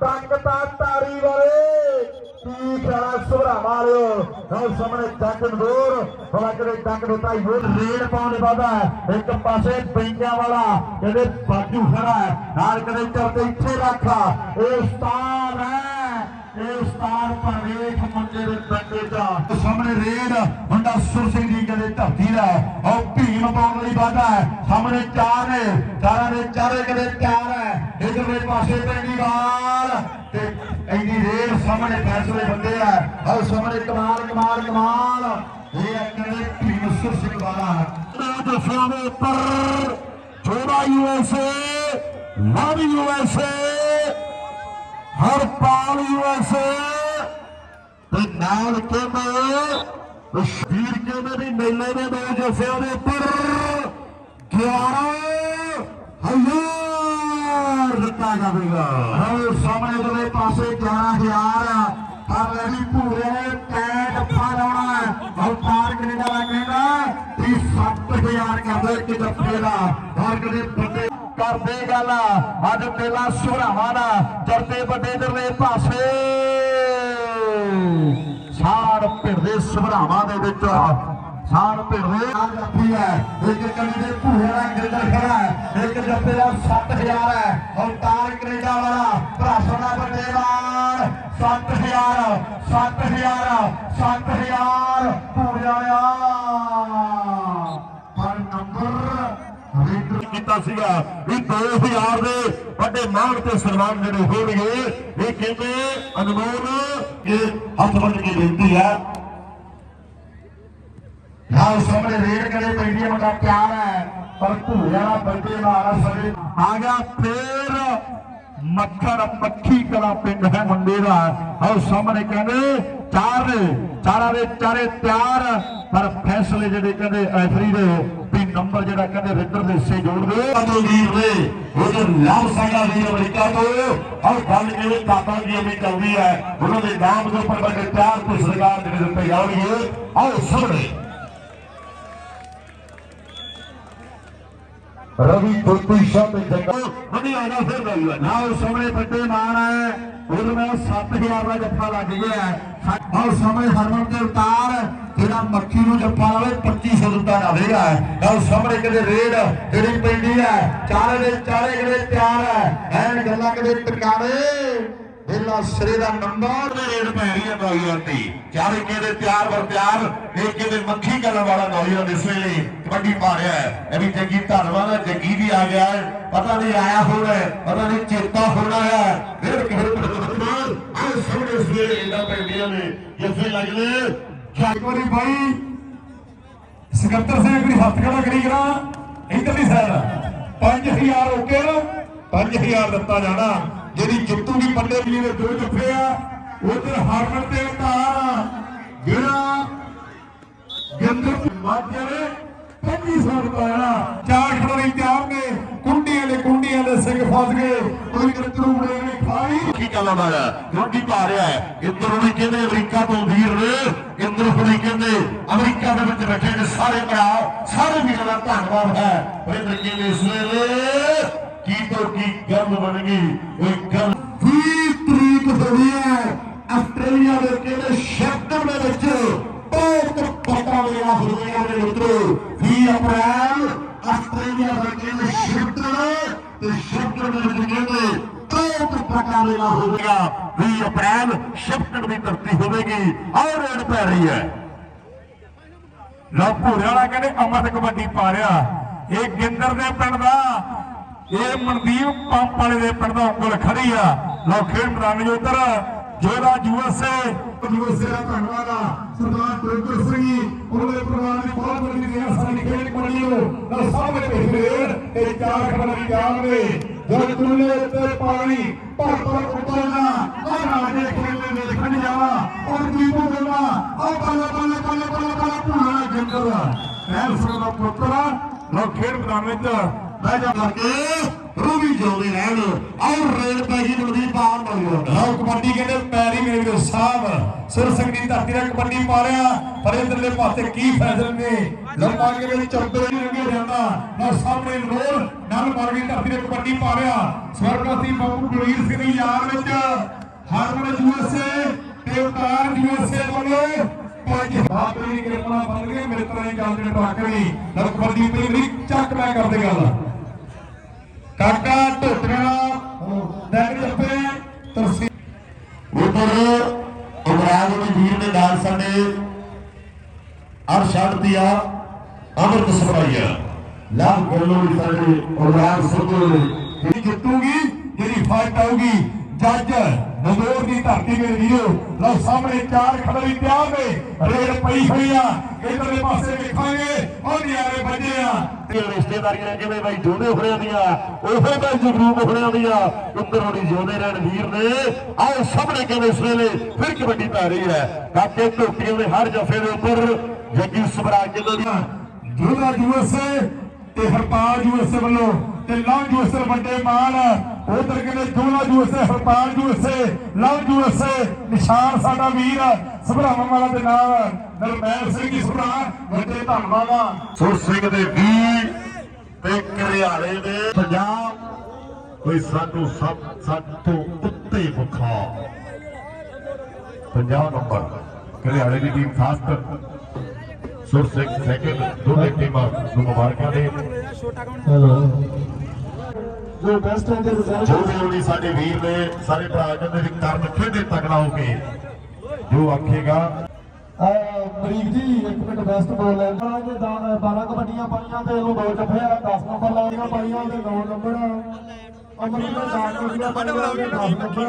ਡੱਕਤਾ ਤਾਰੀ ਵਾਲੇ ਕੀ ਕਰਾ ਸੁਭਰਾ ਮਾਰਿਓ ਹੁਣ ਸਾਹਮਣੇ ਜੱਗ ਨਦੂਰ ਹੋਲਾ ਕਰੇ ਜੱਗ ਨੂੰ ਤਾਈ ਹੋਰ ਰੇਡ ਪਾਉਣ ਵਾਦਾ ਇੱਕ ਪਾਸੇ ਬੈਂਕਿਆਂ ਵਾਲਾ ਕਹਿੰਦੇ ਬਾਜੂ ਖੜਾ ਹੈ ਨਾਲ ਕਦੇ ਚੜਦੇ ਇੱਥੇ ਰੱਖਾ ਇਹ ਸਟਾਰ ਹੈ ਇਹ ਉਸਤਾਦ ਪਰਵੇਖ ਮੁੰਡੇ ਦੇ ਪਿੰਡ ਦਾ। ਸਾਹਮਣੇ ਰੇਡ ਮੁੰਡਾ ਸੁਰ ਸਿੰਘ ਦੀ ਕਦੇ ਧਰਤੀ ਦਾ ਹੈ। ਉਹ ਭੀਮ ਪਾਉਣ ਵਾਲੀ ਵਾਦਾ ਹੈ। ਸਾਹਮਣੇ ਚਾਰ ਨੇ ਚਾਰਾਂ ਦੇ ਚਾਰੇ ਕਦੇ ਤਿਆਰ ਹੈ। ਇਧਰਲੇ ਪਾਸੇ ਪੈਂਦੀ ਬਾਲ ਤੇ ਇੰਨੀ ਰੇਡ ਸਾਹਮਣੇ ਫੈਸਲੇ ਬੰਦੇ ਆ। ਉਹ ਸਾਹਮਣੇ ਕਮਾਲ ਕਮਾਲ ਕਮਾਲ। ਇਹ ਕਦੇ ਭੀਮ ਸੁਰ ਸਿੰਘ ਵਾਲਾ। ਦਸਿਆਂ ਦੇ ਉੱਪਰ ਛੋੜਾ ਯੂਐਸਏ ਲਵ ਯੂਐਸਏ ਹਰ ਯੂਐਸਏ ਤੇ ਨਾਲ ਕਹਿੰਦੇ ਸ਼ਬੀਰ ਕਹਿੰਦੇ ਵੀ ਮੇਲੇ ਦੇ ਦੋ ਜੱਫਿਆਂ ਦੇ ਉੱਪਰ 11 ਹਜ਼ਾਰ ਦਿੱਤਾ ਜਾਵੇਗਾ ਹਾਂ ਸਾਹਮਣੇ ਦੇ ਪਾਸੇ 11000 ਪਰ ਲੈਣੀ ਭੂਰੇ ਨੇ ਟੈਟ ਪਾ ਲਾਉਣਾ ਅਵਤਾਰ ਕੈਨੇਡਾ ਦਾ ਕਹਿੰਦਾ ਵੀ 7000 ਕਰਦੇ ਇੱਕ ਜੱਫੇ ਦਾ। ਹਰ ਕਦੇ ਬੰਦੇ ਕਰਦੇ ਗੱਲ। ਅੱਜ ਮੇਲਾ ਸੁਹਰਾਵਾਂ ਦਾ ਚਰਤੇ ਵੱਡੇ ਦਰਲੇ ਪਾਸੇ। ਸਾੜ ਭਿੜਦੇ ਸੁਹਰਾਵਾਂ ਦੇ ਵਿੱਚ। ਸਾੜ ਭਿੜਦੇ ਆ ਹੈ। ਇੱਕ ਕਲੀ ਦੇ ਭੂਰੇ ਦਾ ਗਿਰਦਾ ਖੜਾ ਹੈ। ਇੱਕ ਜੱਫੇ ਦਾ 7000 ਹੈ। ਅਵਤਾਰ ਕੈਨੇਡਾ ਵਾਲਾ ਭਰਾਸਾ ਦਾ ਵੱਡੇ ਵਾਲ 7000 7000 7000 ਭੂਰੇ ਆ ਪਰ ਨੰਬਰ ਕੀਤਾ ਸੀਗਾ ਵੀ 2000 ਦੇ ਵੱਡੇ ਮਾਣ ਤੇ ਸਨਮਾਨ ਜਿਹੜੇ ਹੋਣਗੇ, ਇਹ ਕਹਿੰਦੇ ਅਨਮੋਲ, ਇਹ ਹੱਥ ਬੰਨ ਕੇ ਬੇਨਤੀ ਹੈ। ਨਾਲ ਸਾਹਮਣੇ ਰੇਡ ਕਰੇ ਪੈਂਦੀ ਹੈ ਪਿਆਰ ਹੈ, ਪਰ ਭੂਆ ਬੰਦੇ ਮਾਰਾ ਸਵੇ ਆ ਗਿਆ ਫੇਰ ਮੱਖਣ, ਮੱਖੀ ਕਲਾ ਪਿੰਡ ਹੈ ਮੁੰਡੇ ਦਾ। ਆਹ ਸਾਹਮਣੇ ਕਹਿੰਦੇ, ਚਾਰ ਚਾਰਾਂ ਦੇ ਚਾਰੇ ਤਿਆਰ ਪਰ ਫੈਸਲੇ ਜਿਹੜੇ ਕਹਿੰਦੇ ਐਫਰੀ ਦੇ ਵੀ ਨੰਬਰ ਜਿਹੜਾ ਕਹਿੰਦੇ ਰਿੱਧਰ ਦੇ ਹਿੱਸੇ ਜੋੜ ਦੇ ਅਮਲ ਨੇ ਉਹਦੇ ਲਾਭ ਸਾਡਾ ਵੀ ਅਮਰੀਕਾ ਤੋਂ। ਔਰ ਗੱਲ ਕਿਵੇਂ ਕਾਪਾ ਦੀ ਅਮੀ ਚੱਲਦੀ ਹੈ, ਉਹਨਾਂ ਦੇ ਨਾਮ ਦੇ ਉੱਪਰ ਬੜੇ ਪਿਆਰ ਤੇ ਸਰਕਾਰ ਜਿਹੜੇ ਦਿੱਤੇ ਜਾਣਗੇ। ਆਓ ਸਾਹਮਣੇ। ਰਵੀ ਕੁਲਪੀ ਸ਼ਾਹ ਤੇ ਜੰਗਲ ਵਧੀਆ ਫਿਰ ਗੱਲ ਹੈ। ਨਾ ਉਹ ਸਾਹਮਣੇ ਵੱਡੇ ਮਾਨ ਹੈ। ਉਹਦੇ ਨਾਲ 7000 ਦਾ ਜੱਫਾ ਲੱਗ ਗਿਆ ਔਰ ਸਾਹਮਣੇ ਹਰਮਨ ਦੇ ਉਤਾਰ ਜਿਹੜਾ ਮੱਖੀ ਨੂੰ ਜੱਫਾ ਲਾਵੇ 2500 ਦਿੱਤਾ ਜਾਵੇਗਾ ਔਰ ਸਾਹਮਣੇ ਕਿਤੇ ਰੇਡ ਜਿਹੜੀ ਪੈਂਦੀ ਹੈ। ਚਾਰੇ ਦੇ ਚਾਰੇ ਕਿਤੇ ਤਿਆਰ ਹੈ। ਐਨ ਗੱਲਾਂ ਕਿਤੇ ਟਿਕਾਣੇ। ਇਹਲਾ ਸਿਰੇ ਦਾ ਨੰਬਰ ਦੇ ਰੇਡ ਪੈ ਰਹੀ ਹੈ ਨੌਜਵਾਨ ਦੀ। ਚਾਰੇ ਕਿਤੇ ਤਿਆਰ ਵਰ ਤਿਆਰ ਇਹ ਕਿਤੇ ਮੱਖੀ ਕਰਨ ਵਾਲਾ ਨੌਜਵਾਨ ਇਸ ਵੇਲੇ ਕਬੱਡੀ ਪਾ ਰਿਹਾ ਹੈ। ਇਹ ਵੀ ਜੱਗੀ ਧੰਨਵਾਦ ਹੈ, ਜੱਗੀ ਵੀ ਆ ਗਿਆ ਹੈ। ਪਤਾ ਨਹੀਂ ਆਇਆ ਹੋਣਾ ਪਤਾ ਨਹੀਂ ਚੇਤਾ ਹੋਣਾ ਹੈ। ਫਿਰ ਕਿਹੜੇ ਬਦਮਾਨ ਆਹ ਸਾਹਮਣੇ ਇਸ ਵੇਲੇ ਇਹਨਾਂ ਪੈਂਦੀਆਂ ਨੇ ਜਿਵੇਂ ਲੱਗਦੇ ਇੱਕ ਵਾਰੀ ਬਾਈ ਸਕੱਤਰ ਸਿੰਘ ਕੋਈ ਹੱਥ ਖੜਾ ਕਰੀ ਕਰਾਂ। ਇਧਰਲੀ ਸਾਈਡ 5000 ਓਕੇ ਨਾ 5000 ਦਿੱਤਾ ਜਾਣਾ। ਜਿਹੜੀ ਜਿੱਤੂਗੀ ਬੰਦੇ ਵੀ ਦੇ ਦੋ ਜੱਫੇ ਆ, ਉਧਰ ਹਰਮਨ ਤੇ ਉਤਾਰ ਜਿਹੜਾ ਗੰਦਰ ਮਾਝੇ ਨੇ 2500 ਰੁਪਇਆ ਚਾਰ ਖੜੋਰੀ ਤਿਆਰ ਨੇ ਕੁੰਡੀਆਂ ਦੇ ਕੁੰਡੀਆਂ ਦੇ ਸਿੰਘ ਫਸ ਗਏ। ਕੋਈ ਕਰਤੂੜੇ ਨੇ ਖਾਈ ਕੀ ਗੱਲ ਆ ਰੋਟੀ ਪਾ ਰਿਹਾ ਹੈ। ਇੱਧਰ ਵੀ ਕਹਿੰਦੇ ਅਮਰੀਕਾ ਤੋਂ ਵੀਰ ਨੇ। ਇੰਦਰ ਹੁਣੀ ਕਹਿੰਦੇ ਅਮਰੀਕਾ ਦੇ ਵਿੱਚ ਬੈਠੇ ਨੇ ਸਾਰੇ ਭਰਾ। ਸਾਰੇ ਵੀਰਾਂ ਦਾ ਧੰਨਵਾਦ ਹੈ। ਉਹ ਇੰਦਰ ਕਹਿੰਦੇ ਇਸ ਵੇਲੇ ਕੀ ਤੋਂ ਕੀ ਗੱਲ ਬਣੇਗੀ ਗਈ ਗੱਲ 20 ਤਰੀਕ ਹੋਈ ਹੈ, ਆਸਟ੍ਰੇਲੀਆ ਦੇ ਕਹਿੰਦੇ ਸ਼ੈਕਟਰ ਦੇ ਵਿੱਚ ਬਹੁਤ ਪਤਾ ਮੇਰਾ ਹੋਇਆ ਦੇ ਮਿੱਤਰੋ। 20 ਅਪ੍ਰੈਲ, ਆਸਟ੍ਰੇਲੀਆ ਦਾ ਕਹਿੰਦੇ ਸ਼ੈਕਟਰ ਤੇ ਸ਼ੈਕਟਰ ਦੇ ਵਿੱਚ ਕਹਿੰਦੇ ਬਹੁਤ ਪਤਾ ਮੇਰਾ ਹੋਵੇਗਾ 20 ਅਪ੍ਰੈਲ ਸ਼ੈਕਟਰ ਦੀ ਧਰਤੀ ਹੋਵੇਗੀ। ਔਰ ਰੇਡ ਪੈ ਰਹੀ ਹੈ। ਲਓ ਵਾਲਾ ਕਹਿੰਦੇ ਅਮਰ ਕਬੱਡੀ ਪਾ ਰਿਹਾ। ਇਹ ਗਿੰਦਰ ਦੇ ਪਿੰਡ ਦਾ ਇਹ ਮਨਦੀਪ ਪੰਪ ਵਾਲੇ ਦੇ ਪਿੰਡ ਦਾ ਉਂਗਲ ਖੜੀ ਆ। ਲਓ, ਖੇਡ ਮੈਦਾਨ ਜੋ ਇੱਧਰ ਜਿਹੜਾ ਯੂਐਸਏ ਯੂਐਸਏ ਦਾ ਧੰਨਵਾਦ ਆ। ਸਰਦਾਰ ਟੋਕਰ ਸਿੰਘ ਜੀ, ਉਹਨਾਂ ਦੇ ਪਰਿਵਾਰ ਦੀ ਬਹੁਤ ਵੱਡੀ ਦੇਣ ਸਾਡੀ ਖੇਡ ਕਬੱਡੀ ਨੂੰ ਸਾਹਮਣੇ ਭੇਜ ਰਹੇ ਇਹ ਚਾਰ ਖਬਰਾਂ ਦੀ ਜਾਨ ਨੇ ਜਦ ਤੁਲੇ ਤੇ ਪਾਣੀ ਪਰ ਪਰ ਉਤਰਨਾ, ਉਹ ਰਾਜੇ ਖੇਡਦੇ ਨੇ ਜਾਵਾ ਔਰ ਦੀਪੂ ਗੰਗਾ ਉਹ ਬੱਲੇ ਬੱਲੇ ਬੱਲੇ ਬੱਲੇ ਬੱਲੇ ਭੂਰਾ ਜਿੰਦਰ ਐਰ ਸਿੰਘ ਦਾ ਲੋ ਖੇਡ ਮੈਦਾਨ ਵਿੱਚ ਬਹਿ ਜਾ ਕਰਕੇ ਰੂਬੀ ਜਿਉਂਦੇ ਰਹਿਣ। ਔਰ ਰੇਡ ਪੈ ਗਈ ਮਨਦੀਪ ਆਉਣ ਵਾਲੀ। ਲਓ ਕਬੱਡੀ ਕਹਿੰਦੇ ਪੈਰੀ ਮੇਰੇ ਵੀਰ ਸਾਹਿਬ। ਸੁਰ ਸਿੰਘ ਦੀ ਧਰਤੀ ਦਾ ਕਬੱਡੀ ਪਾ ਰਿਹਾ ਪਰ ਇਧਰਲੇ ਪਾਸੇ ਕੀ ਫੈਸਲੇ ਨੇ? ਲੰਮਾ ਕੇ ਵਿੱਚ ਚੌਦੇ ਨਹੀਂ ਰੰਗੇ ਜਾਂਦਾ। ਨਾ ਸਾਹਮਣੇ ਲੋਰ ਨਾਲ ਮਾਰ ਧਰਤੀ ਦੇ ਕਬੱਡੀ ਪਾ ਰਿਹਾ ਸਵਰਗਾਸੀ ਬਾਬੂ ਗੁਰਵੀਰ ਸਿੰਘ ਦੀ ਯਾਦ ਵਿੱਚ ਹਰਮਨ ਯੂਐਸਏ ਤੇ ਉਤਾਰ ਯੂਐਸਏ ਵੱਲੋਂ ਪੰਜ ਕਿਰਪਾ ਬਣ ਗਏ। ਮੇਰੇ ਤਰ੍ਹਾਂ ਹੀ ਗੱਲ ਜਿਹੜੇ ਟਾਕਰੀ ਲਓ ਕਬੱਡੀ ਪਹਿਲੀ ਚੱਕ ਮੈਂ ਕਰਦੇ ਗੱਲ। ਕਾਕਾ ਢੋਟਣਾ ਨੈਕ ਜੱਪੇ ਤਰਸੀ ਉਧਰ ਵੀਰ ਨੇ ਨਾਲ ਸਾਡੇ ਅਰਸ਼ਦ ਦਿਆ ਅਮਰਤ ਸਪਾਈਆ ਲਾਭ ਗੱਲੋਂ ਵੀ ਸਾਡੇ ਪ੍ਰਧਾਨ ਸੁਧੂ ਨੇ ਜਿਹੜੀ ਜਿੱਤੂਗੀ ਜਿਹੜੀ ਫਾਈਟ ਆਊਗੀ ਜੱਜ ਨਗੋਰ ਦੀ ਧਰਤੀ ਮੇਰੇ ਵੀਰੋ, ਲਓ ਸਾਹਮਣੇ ਚਾਰ ਖਿਡਾਰੀ ਤਿਆਰ ਨੇ। ਰੇਡ ਪਈ ਹੋਈ ਆ। ਇਧਰਲੇ ਪਾਸੇ ਵੇਖਾਂਗੇ ਉਹ ਨਿਆਰੇ ਵੱਜੇ ਆ। ਇਹ ਰਿਸ਼ਤੇਦਾਰੀਆਂ ਜਿਵੇਂ ਬਾਈ ਜੋਦੇ ਹੋਣਿਆਂ ਦੀਆਂ? ਉਹੋ ਬਾਈ ਜਗਰੂਪ ਹੋਣਿਆਂ ਦੀਆਂ। ਉੱਧਰ ਹੋਣੀ ਜੋਦੇ ਰਹਿਣ ਵੀਰ ਨੇ। ਆਓ ਸਾਹਮਣੇ ਕਿਵੇਂ ਇਸ ਵੇਲੇ ਫਿਰ ਕਬੱਡੀ ਪੈ ਰਹੀ ਹੈ। ਕਾਕੇ ਧੋਤੀਆਂ ਦੇ ਹਰ ਜਫੇ ਦੇ ਉੱਪਰ ਜੱਗੀ ਸਵਰਾਜ ਜਿਨ੍ਹਾਂ ਦੀਆਂ ਜੋਧਾ ਯੂਐਸਏ ਤੇ ਹਰਪਾਲ ਯੂਐਸਏ ਵੱਲੋਂ ਤੇ ਲਵ ਯੂਐਸਏ ਵੱਡੇ ਮਾਨ ਉਧਰ ਕਹਿੰਦੇ Jodha USA Harpal USA Love USA Nishan ਸਾਡਾ ਵੀਰ ਸਭਰਾਵਾਂ ਵਾਲਾ ਦੇ ਨਾਲ ਨਰਮੈਲ ਸਿੰਘ ਜੀ ਸਭਰਾ ਵੱਡੇ ਧੰਨਵਾਦ ਸੁਰ ਸਿੰਘ ਦੇ ਵੀਰ ਤੇ ਕਰਿਆਲੇ ਦੇ। ਪੰਜਾਬ ਕੋਈ ਸਾਨੂੰ ਸਭ ਸੱਤ ਤੋਂ ਉੱਤੇ ਵਿਖਾ। 50 ਨੰਬਰ ਕਰਿਆਲੇ ਦੀ team fast Sur Singh second ਦੋਨੇ ਟੀਮਾਂ ਨੂੰ ਮੁਬਾਰਕਾਂ ਦੇ। ਜੋ ਬੈਸਟ ਹੈ ਦੇ ਰਿਜ਼ਲਟ ਜੋ ਵੀ ਹੋਣੀ ਸਾਡੇ ਵੀਰ ਨੇ ਸਾਰੇ ਭਰਾ ਕਹਿੰਦੇ ਵੀ ਕਰਨ ਖੇਡੇ ਤਕੜਾ ਹੋ ਕੇ। ਜੋ ਆਖੇਗਾ। ਮਰੀਕ ਜੀ ਇੱਕ ਮਿੰਟ ਬੈਸਟ ਬੋਲ ਲੈ ਕਰਾਂਗੇ 12 ਕਬੱਡੀਆਂ ਪਾਈਆਂ ਤੇ ਇਹਨੂੰ ਦੋ ਜੱਫੇ ਆ 10 ਨੰਬਰ ਲਾਈਆਂ ਪਾਈਆਂ ਤੇ 9 ਨੰਬਰ ਅਮਰੀਕ 10 ਕਬੱਡੀਆਂ ਪਾਈਆਂ ਤੇ 10 ਨੰਬਰ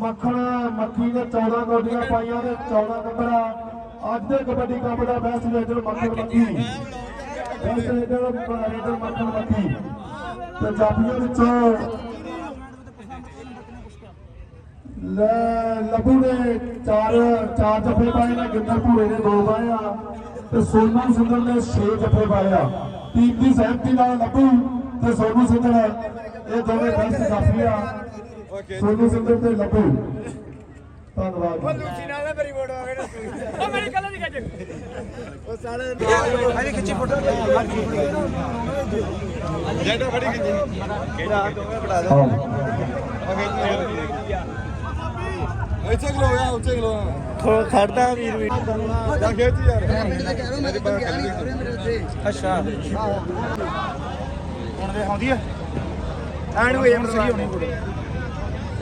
ਮੱਖਣ ਮੱਖੀ ਨੇ 14 ਕਬੱਡੀਆਂ ਪਾਈਆਂ ਤੇ 14 ਨੰਬਰ ਅੱਜ ਦੇ ਕਬੱਡੀ ਕੱਪ ਦਾ best raider Makhan Makhi. Best raider ਮੱਖਣ ਮੱਖੀ। ਪੰਜਾਬੀਆਂ ਵਿੱਚੋਂ ਲੱਭੂ ਨੇ ਚਾਰ ਚਾਰ ਜੱਫੇ ਪਾਏ ਨੇ, ਗਿੰਦਰ ਭੂਰੇ ਨੇ ਦੋ ਪਾਏ ਆ ਤੇ ਸੋਨੂ ਸੁੰਦਰ ਨੇ ਛੇ ਜੱਫੇ ਪਾਏ ਆ। ਟੀਮ ਦੀ ਸਹਿਮਤੀ ਨਾਲ ਲੱਭੂ ਤੇ ਸੋਨੂ ਸੁੰਦਰ, ਇਹ ਦੋਵੇਂ ਬੈਸਟ ਜਾਫੀ ਆ। ਸੋਨੂ ਸੁੰਦਰ ਤੇ ਲੱਭੂ। ਧੰਨਵਾਦ ਖੜਦਾ ਵੀਰ ਵੀਰ ਅੱਛਾ। ਹੁਣ ਦੇ ਆਉਂਦੀ ਆ। ਐਨ ਨੂੰ ਏਮ ਸਹੀ ਹੋਣੀ। ਕੁੜੀ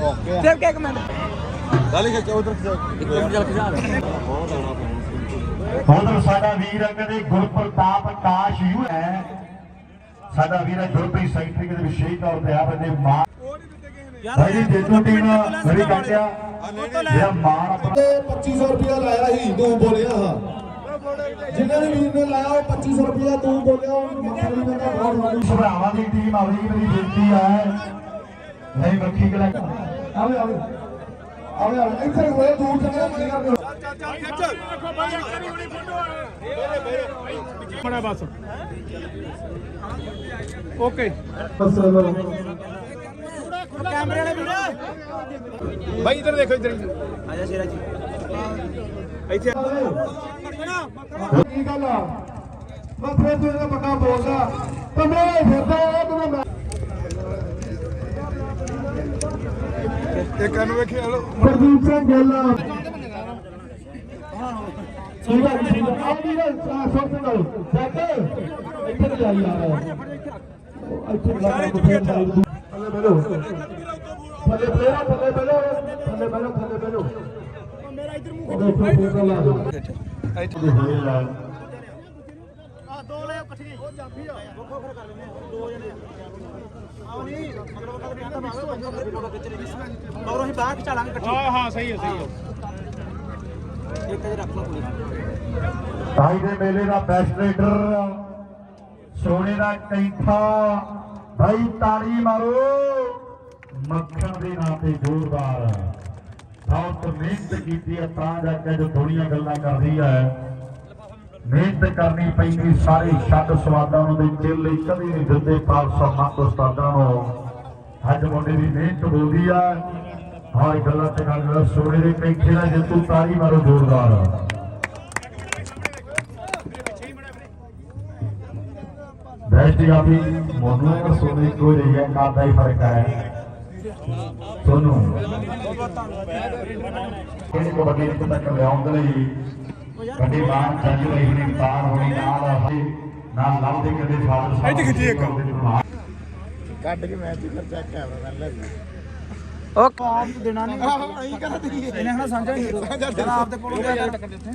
ਓਕੇ ਤੇ ਇੱਕ ਮਿੰਟ ਹੁਣ ਸਾਡਾ ਵੀਰ ਹੈ ਕਹਿੰਦੇ ਗੁਰਪ੍ਰਤਾਪ ਆਕਾਸ਼ ਯੂ ਹੈ। ਸਾਡਾ ਵੀਰ ਹੈ ਗੁਰਪ੍ਰੀਤ ਸੈਕਟਰੀ ਦੇ ਵਿਸ਼ੇਸ਼ ਤੌਰ ਤੇ ਆ ਬੰਦੇ ਮਾਂ ਭਾਈ ਜੇਤੂ ਟੀਮ ਮੇਰੀ ਗਾਂਡਿਆ ਜਿਹੜਾ ਮਾਣ ਆਪਣਾ ਤੇ 2500 ਰੁਪਇਆ ਲਾਇਆ ਸੀ ਤੂੰ ਬੋਲਿਆ ਹਾਂ। ਜਿਹਨੇ ਵੀ ਵੀਰ ਨੇ ਲਾਇਆ ਉਹ 2500 ਰੁਪਇਆ ਤੂੰ ਬੋਲਿਆ ਉਹ ਮੱਖਣ ਵੀ ਕਹਿੰਦਾ ਬਹੁਤ ਵਾਲੀ ਭਰਾਵਾਂ ਦੀ ਟੀਮ ਆਵੀ ਮੇਰੀ ਬੇਨਤੀ ਹੈ। ਨਹੀਂ ਮੱਖੀ ਕਲਾ ਆਵੇ ਆਵੇ। ਆਵੇ ਆਵੇ ਇੱਥੇ ਹੋਏ ਦੂਰ ਚੱਲੇ ਕੀ ਕਰਦੇ ਓਕੇ ਬਸ ਕੈਮਰੇ ਵਾਲੇ ਵੀਰ ਭਾਈ ਇੱਧਰ ਦੇਖੋ ਇੱਧਰ ਆ ਜਾ ਸ਼ੇਰਾ ਜੀ ਕੀ ਗੱਲ ਆ? ਮੈਂ ਫਿਰ ਤੂੰ ਇਹਦਾ ਪੱਕਾ ਬੋਲਦਾ। ਤੇ ਮੈਂ ਫਿਰਦਾ ਉਹ ਤੂੰ। ਮੈਂ ਇਹ ਕੰਨ ਵੇਖਿਆ ਲੋ ਪ੍ਰਦੀਪ ਸਿੰਘ ਗਿੱਲ। ਠੀਕ ਹੈ ਠੀਕ ਹੈ ਆ। ਵੀ ਨਾ ਸੁਣ ਸੁਣ ਲਓ ਜੱਟ ਇੱਥੇ ਜਾ ਯਾਰ। ਇੱਥੇ ਲਾ ਕੇ ਫੇਰ ਸਾਈਡ ਦੂ। ਥੱਲੇ ਬੈਠੋ ਥੱਲੇ ਬੈਠੋ ਥੱਲੇ ਬੈਠੋ ਥੱਲੇ ਬੈਠੋ ਥੱਲੇ ਬੈਠੋ ਮੇਰਾ ਇਧਰ ਮੂੰਹ ਫੇਰ ਲਾ ਦਿਓ। ਦੇ ਹੋਏ ਆ। ਮਗਰੋਂ ਅਸੀਂ ਬਾਹਰ ਚਾਲਾਂਗੇ ਇਕੱਠੇ। ਹਾਂ ਹਾਂ ਸਹੀ ਹੈ ਸਹੀ ਹੈ। ਇੱਕ ਤੇ ਰੱਖ ਲਓ ਕੁੜੀ ਭਾਈ ਦੇ ਮੇਲੇ ਦਾ ਬੈਸਟ ਰੇਡਰ ਸੋਨੇ ਦਾ ਕੈਂਠਾ ਭਾਈ ਤਾੜੀ ਮਾਰੋ ਮੱਖਣ ਦੇ ਨਾਂ ਤੇ ਜ਼ੋਰਦਾਰ। ਬਹੁਤ ਮਿਹਨਤ ਕੀਤੀ ਹੈ ਤਾਂ ਜਾ ਕੇ ਜੋ ਦੁਨੀਆ ਗੱਲਾਂ ਕਰਦੀ ਹੈ। ਮਿਹਨਤ ਕਰਨੀ ਪੈਂਦੀ ਸਾਰੇ ਛੱਡ ਸਵਾਦਾਂ ਨੂੰ ਦੇ ਚੇਲੇ ਕਦੀ ਨਹੀਂ ਦਿੰਦੇ ਪਾਲਸਾ ਮੱਤ ਉਸਤਾਦਾਂ ਨੂੰ। ਅੱਜ ਮੁੰਡੇ ਦੀ ਮਿਹਨਤ ਬੋਲਦੀ ਆ। ਹਾਂ ਇਹ ਗੱਲਾਂ ਤੇ ਗੱਲ ਸੋਨੇ ਦੇ ਕੈਂਠੇ ਦਾ ਜੇ ਤੂੰ ਤਾੜੀ ਮਾਰੋ ਜ਼ੋਰਦਾਰ। ਬੈਸਟ ਕਾਫੀ ਮੋਨੂ ਔਰ ਸੋਨੂ ਇੱਕੋ ਜਿਹੀ ਹੈ ਕਾਦਾ ਹੀ ਫ਼ਰਕ ਹੈ। ਸੋਨੂ, ਕਿਹੜੀ ਕਬੱਡੀ ਤੱਕ ਲਿਆਉਣ ਦੇ ਲਈ ਗੱਡੀ ਬਾਹਰ ਚੱਜ ਰਹੀ ਨੇ ਪਾਰ ਹੋਣੀ ਨਾਲ ਨਾਲ ਲਵ ਦੇ ਕਦੇ ਫਾਦਰ ਸਾਹਿਬ ਇੱਥੇ ਖਿੱਚੀ ਇੱਕ। ਕੱਢ ਕੇ ਮੈਚ ਕਰ ਚੈੱਕ ਕੈਮਰਾ ਲੈ ਓਕੇ ਆਪ ਦੇਣਾ ਨਹੀਂ। ਇਹਨੇ ਹਣਾ ਸਾਂਝਾ ਹੀ ਦੇ ਦੋ ਜਦ ਆਪ ਦੇ ਕੋਲੋਂ ਟੱਕਰ ਦਿੱਤੇ